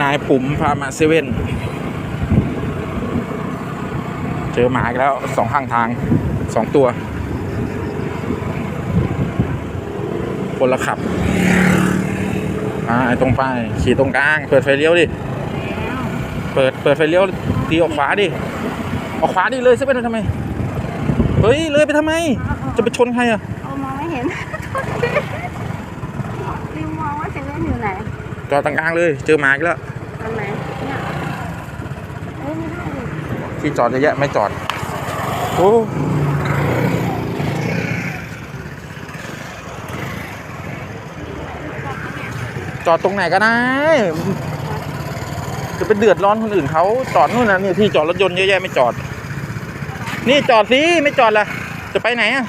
นายปุ๋มพามาเซเว่นเจอหมาอีกแล้วสองข้างทางสองตัวคนละขับอ่าไอ้ตรงไปขี่ตรงกลาง เปิดไฟเลี้ยวดิ เปิดเปิดไฟเลี้ยวตีออกขวาดิ ออกขวาดิเลยเซเว่นทำไม เฮ้ย เลยไปทำไม จะไปชนใครอะ เอามองไม่เห็น ริมมองว่าเซเว่นอยู่ไหน จอดตรงกลางเลย เจอหมาอีกแล้วตรงไหนเนี่ยเอ้ยไม่ได้ดิที่จอดเยอะแยะไม่จอดโอ้จอดตรงไหนก็ได้จะไปเดือดร้อนคนอื่นเขาจอดนู่นนะนี่ที่จอดรถยนต์เยอะแยะไม่จอด นี่จอดสิไม่จอดล่ะจะไปไหนอะ